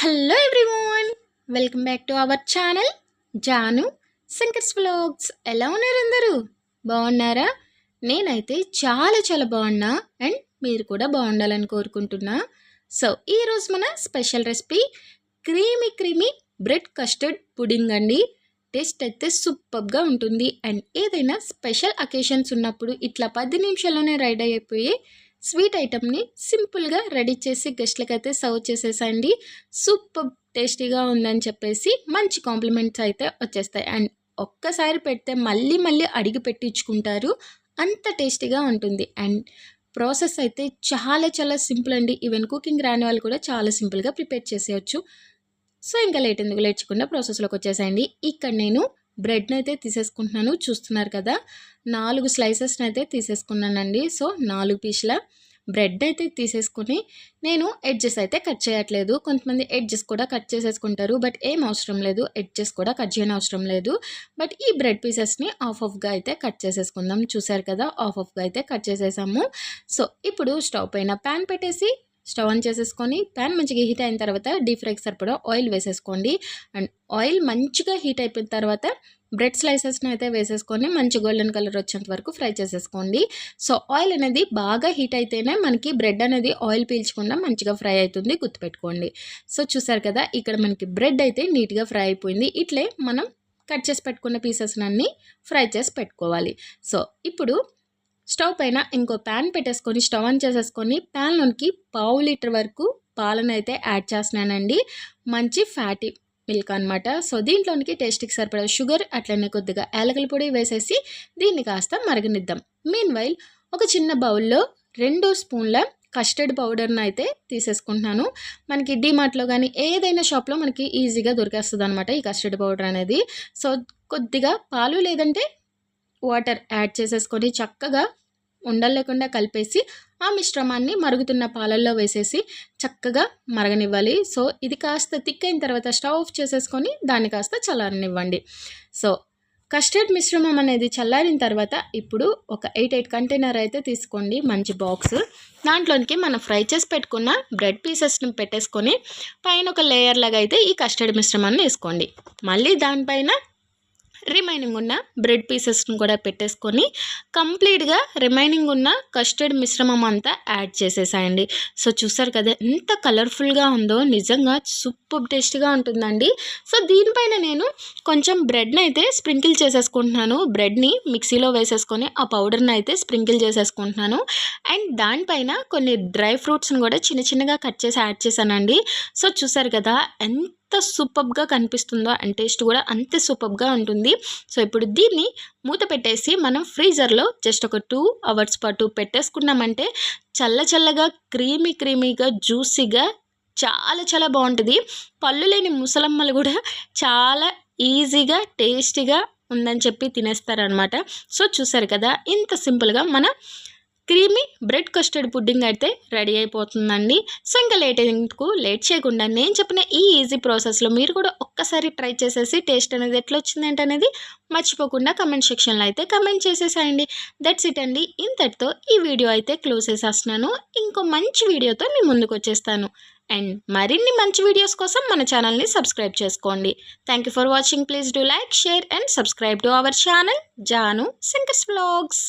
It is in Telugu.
Hello everyone welcome back to our channel Janu Shankar's blogs ఎలా ఉన్నారు అందరూ? బాగున్నారా? నేనైతే చాలా చాలా బాగున్నా అండ్ మీరు కూడా బాగుండాలని కోరుకుంటున్నా. సో ఈరోజు మన special recipe creamy creamy bread custard pudding అండి. టేస్ట్ అయితే సూపర్గా ఉంటుంది. అండ్ ఏదైనా స్పెషల్ అకేషన్స్ ఉన్నప్పుడు ఇట్లా పది నిమిషాల్లోనే రెడీ అయిపోయి స్వీట్ ఐటమ్ని సింపుల్గా రెడీ చేసి గెస్ట్లకైతే అయితే సర్వ్ చేసేసండి. సూపర్ టేస్టీగా ఉందని చెప్పేసి మంచి కాంప్లిమెంట్స్ అయితే వచ్చేస్తాయి. అండ్ ఒక్కసారి పెడితే మళ్ళీ మళ్ళీ అడిగి పెట్టించుకుంటారు. అంత టేస్టీగా ఉంటుంది. అండ్ ప్రాసెస్ అయితే చాలా చాలా సింపుల్ అండి. ఈవెన్ కుకింగ్ రాని వాళ్ళు కూడా చాలా సింపుల్గా ప్రిపేర్ చేసేయచ్చు. సో ఇంకా లేట్ ఎందుకు లేచకుండా ప్రాసెస్లోకి వచ్చేసాయండి. ఇక్కడ నేను బ్రెడ్ని అయితే తీసేసుకుంటున్నాను చూస్తున్నారు కదా. నాలుగు స్లైసెస్ని అయితే తీసేసుకున్నానండి. సో నాలుగు పీసుల బ్రెడ్ అయితే తీసేసుకుని నేను ఎడ్జెస్ అయితే కట్ చేయట్లేదు. కొంతమంది ఎడ్జెస్ కూడా కట్ చేసేసుకుంటారు బట్ ఏం అవసరం లేదు. ఎడ్జెస్ కూడా కట్ చేయని అవసరం లేదు. బట్ ఈ బ్రెడ్ పీసెస్ని ఆఫ్ ఆఫ్గా అయితే కట్ చేసేసుకుందాం. చూసారు కదా ఆఫ్ ఆఫ్గా అయితే కట్ చేసేసాము. సో ఇప్పుడు స్టవ్ పైన ప్యాన్ పెట్టేసి స్టవ్ ఆన్ చేసేసుకొని ప్యాన్ మంచిగా హీట్ అయిన తర్వాత డీప్ ఫ్రైకి సరిపడా ఆయిల్ వేసేసుకోండి. అండ్ ఆయిల్ మంచిగా హీట్ అయిపోయిన తర్వాత బ్రెడ్ స్లైసెస్ని అయితే వేసేసుకొని మంచి గోల్డెన్ కలర్ వచ్చేంత వరకు ఫ్రై చేసేసుకోండి. సో ఆయిల్ అనేది బాగా హీట్ అయితేనే మనకి బ్రెడ్ అనేది ఆయిల్ పీల్చకుండా మంచిగా ఫ్రై అవుతుంది. గుర్తుపెట్టుకోండి. సో చూసారు కదా ఇక్కడ మనకి బ్రెడ్ అయితే నీట్గా ఫ్రై అయిపోయింది. ఇట్లే మనం కట్ చేసి పెట్టుకున్న పీసెస్ అన్నీ ఫ్రై చేసి పెట్టుకోవాలి. సో ఇప్పుడు స్టవ్ పైన ఇంకో ప్యాన్ పెట్టేసుకొని స్టవ్ ఆన్ చేసేసుకొని ప్యాన్లోనికి పావు లీటర్ వరకు పాలను అయితే యాడ్ చేస్తున్నానండి. మంచి ఫ్యాటీ మిల్క్ అనమాట సో దీంట్లోనికి టేస్ట్కి సరిపడా షుగర్ అట్లనే కొద్దిగా ఏలకల పొడి వేసేసి దీన్ని కాస్త మరగనిద్దాం. మీన్ వైల్ ఒక చిన్న బౌల్లో రెండు స్పూన్ల కస్టర్డ్ పౌడర్ని అయితే తీసేసుకుంటున్నాను. మనకి డిమార్ట్లో కానీ ఏదైనా షాప్లో మనకి ఈజీగా దొరికేస్తుంది అనమాట ఈ కస్టర్డ్ పౌడర్ అనేది. సో కొద్దిగా పాలు లేదంటే వాటర్ యాడ్ చేసేసుకొని చక్కగా ఉండలు లేకుండా కలిపేసి ఆ మిశ్రమాన్ని మరుగుతున్న పాలల్లో వేసేసి చక్కగా మరగనివ్వాలి. సో ఇది కాస్త థిక్ అయిన తర్వాత స్టవ్ ఆఫ్ చేసేసుకొని దాన్ని కాస్త చల్లారనివ్వండి. సో కస్టర్డ్ మిశ్రమం అనేది చల్లారిన తర్వాత ఇప్పుడు ఒక ఎయిట్ ఎయిట్ కంటైనర్ అయితే తీసుకోండి. మంచి బాక్స్. దాంట్లోనికి మనం ఫ్రై చేసి పెట్టుకున్న బ్రెడ్ పీసెస్ని పెట్టేసుకొని పైన ఒక లేయర్ లాగా అయితే ఈ కస్టర్డ్ మిశ్రమాన్ని వేసుకోండి. మళ్ళీ దానిపైన రిమైనింగ్ ఉన్న బ్రెడ్ పీసెస్ని కూడా పెట్టేసుకొని కంప్లీట్గా రిమైనింగ్ ఉన్న కస్టర్డ్ మిశ్రమం అంతా యాడ్ చేసేసాయండి. సో చూసారు కదా ఎంత కలర్ఫుల్గా ఉందో నిజంగా సూపర్ టేస్టీగా ఉంటుందండి. సో దీనిపైన నేను కొంచెం బ్రెడ్ని అయితే స్ప్రింకిల్ చేసేసుకుంటున్నాను. బ్రెడ్ని మిక్సీలో వేసేసుకొని ఆ పౌడర్ని అయితే స్ప్రింకిల్ చేసేసుకుంటున్నాను. అండ్ దానిపైన కొన్ని డ్రై ఫ్రూట్స్ని కూడా చిన్న చిన్నగా కట్ చేసి యాడ్ చేశానండి. సో చూసారు కదా ఎంత ఎంత సూపర్గా కనిపిస్తుందో అండ్ టేస్ట్ కూడా అంతే సూపర్గా ఉంటుంది. సో ఇప్పుడు దీన్ని మూత పెట్టేసి మనం ఫ్రీజర్లో జస్ట్ ఒక టూ అవర్స్ పాటు పెట్టేసుకున్నామంటే చల్ల చల్లగా క్రీమీ క్రీమీగా జ్యూసీగా చాలా చాలా బాగుంటుంది. పళ్ళు లేని ముసలమ్మలు కూడా చాలా ఈజీగా టేస్టీగా ఉందని చెప్పి తినేస్తారనమాట సో చూసారు కదా ఇంత సింపుల్గా మన క్రీమీ బ్రెడ్ కస్టర్డ్ పుడ్డింగ్ అయితే రెడీ అయిపోతుందండి. సో ఇంకా లేట్ అయ్యేందుకు లేట్ చేయకుండా నేను చెప్పిన ఈ ఈజీ ప్రాసెస్లో మీరు కూడా ఒక్కసారి ట్రై చేసేసి టేస్ట్ అనేది ఎట్లా వచ్చిందంటే అనేది మర్చిపోకుండా కమెంట్ సెక్షన్లో అయితే కమెంట్ చేసేసాయండి. దట్స్ ఇట్ అండి. ఇంతటితో ఈ వీడియో అయితే క్లోజ్ చేసేస్తున్నాను. ఇంకో మంచి వీడియోతో మీ ముందుకు వచ్చేస్తాను. అండ్ మరిన్ని మంచి వీడియోస్ కోసం మన ఛానల్ని సబ్స్క్రైబ్ చేసుకోండి. Thank you for watching please do like share and subscribe to our channel Jaanu సింకస్ vlogs.